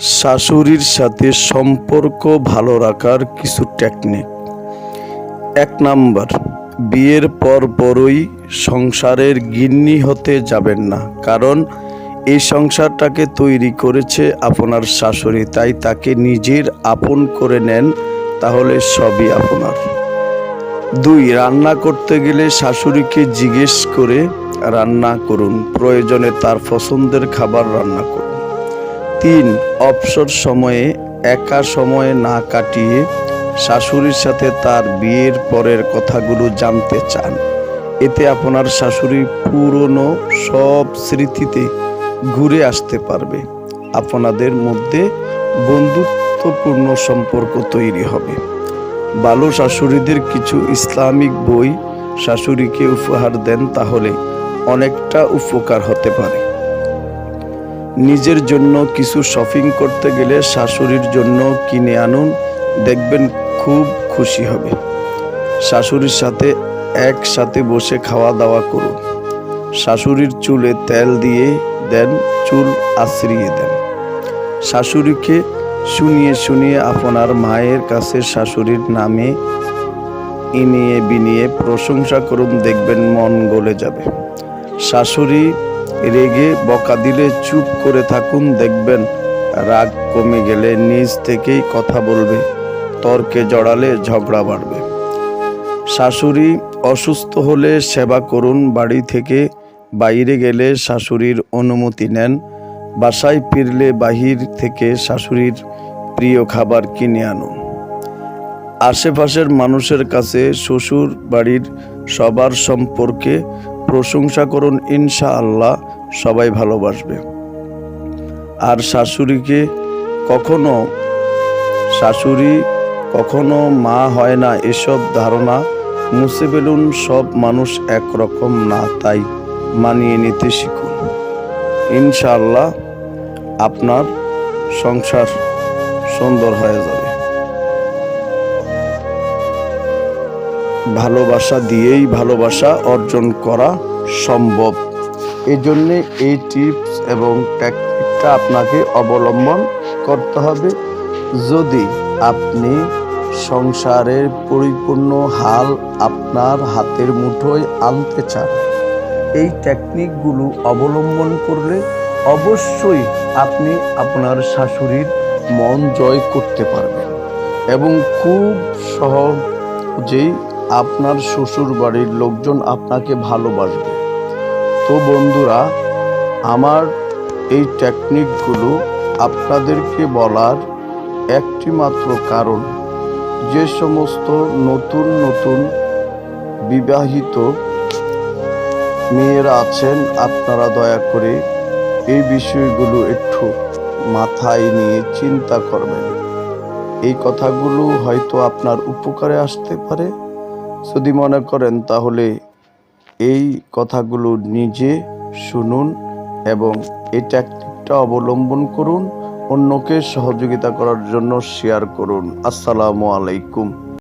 শাশুড়ির সাথে সম্পর্ক ভালো রাখার কিছু টেকনিক এক নাম্বার, বিয়ের পর পরই সংসারের গিন্নি হতে যাবেন না, কারণ এই সংসারটাকে তৈরি করেছে আপনার শাশুড়ি, তাই তাকে নিজের আপন করে নেন, তাহলে সবই আপনার। দুই, রান্না করতে গেলে শাশুড়িকে জিজ্ঞেস করে রান্না করুন, প্রয়োজনে তার পছন্দের খাবার রান্না করুন। তিন অবসর সময়ে একা সময় না কাটিয়ে শাশুড়ির সাথে তার বিয়ের পরের কথাগুলো জানতে চান। এতে আপনার শাশুড়ি পুরনো সব স্মৃতিতে ঘুরে আসতে পারবে। আপনাদের মধ্যে বন্ধুত্বপূর্ণ সম্পর্ক তৈরি হবে। ভালো শাশুড়িদের কিছু ইসলামিক বই শাশুড়িকে উপহার দেন তাহলে অনেকটা উপকার হতে পারে। নিজের জন্য কিছু শপিং করতে গেলে শাশুড়ির জন্য কিনে আনুন, দেখবেন খুব খুশি হবে। শাশুড়ির সাথে একসাথে বসে খাওয়া দাওয়া করুন। শাশুড়ির চুলে তেল দিয়ে দেন, চুল আশ্রিয়ে দেন। শাশুড়িকে শুনিয়ে শুনিয়ে আপনার মায়ের কাছে শাশুড়ির নামে ইনিয়ে বিনিয়ে প্রশংসা করুন, দেখবেন মন গলে যাবে। শাশুড়ি রেগে বকা দিলে চুপ করে থাকুন, দেখবেন রাগ কমে গেলে নিজ থেকেই কথা বলবে, তর্কে জড়ালে ঝগড়া বাড়বে। শাশুড়ি অসুস্থ হলে সেবা করুন, বাড়ি থেকে বাইরে গেলে শাশুড়ির অনুমতি নেন, বাসায় ফিরলে বাহির থেকে শাশুড়ির প্রিয় খাবার কিনে আনুন। আশেপাশের মানুষের কাছে শ্বশুর বাড়ির সবার সম্পর্কে প্রশংসা করুন ইনশা আল্লাহ সবাই ভালোবাসবে। আর শাশুড়িকে কখনো, শাশুড়ি কখনো মা হয় না, এসব ধারণা মুছে ফেলুন, সব মানুষ একরকম না, তাই মানিয়ে নিতে শিখুন। ইনশাআল্লাহ আপনার সংসার সুন্দর হয়ে যাবে। ভালোবাসা দিয়েই ভালোবাসা অর্জন করা সম্ভব। এই জন্যে এই টিপস এবং টেকনিকটা আপনাকে অবলম্বন করতে হবে। যদি আপনি সংসারের পরিপূর্ণ হাল আপনার হাতের মুঠোয় আনতে চান, এই টেকনিকগুলো অবলম্বন করলে অবশ্যই আপনি আপনার শাশুড়ির মন জয় করতে পারবেন এবং খুব সহজেই আপনার শ্বশুর বাড়ির লোকজন আপনাকে ভালোবাসবে। তো বন্ধুরা, আমার এই টেকনিকগুলো আপনাদেরকে বলার একটি মাত্র কারণ, যে সমস্ত নতুন নতুন বিবাহিত মেয়েরা আছেন, আপনারা দয়া করে এই বিষয়গুলো একটু মাথায় নিয়ে চিন্তা করবেন। এই কথাগুলো হয়তো আপনার উপকারে আসতে পারে যদি মনে করেন তাহলে এই কথাগুলো নিজে শুনুন এবং এই ট্যাকটিকটা অবলম্বন করুন, অন্যকে সহযোগিতা করার জন্য শেয়ার করুন। আসসালামু আলাইকুম।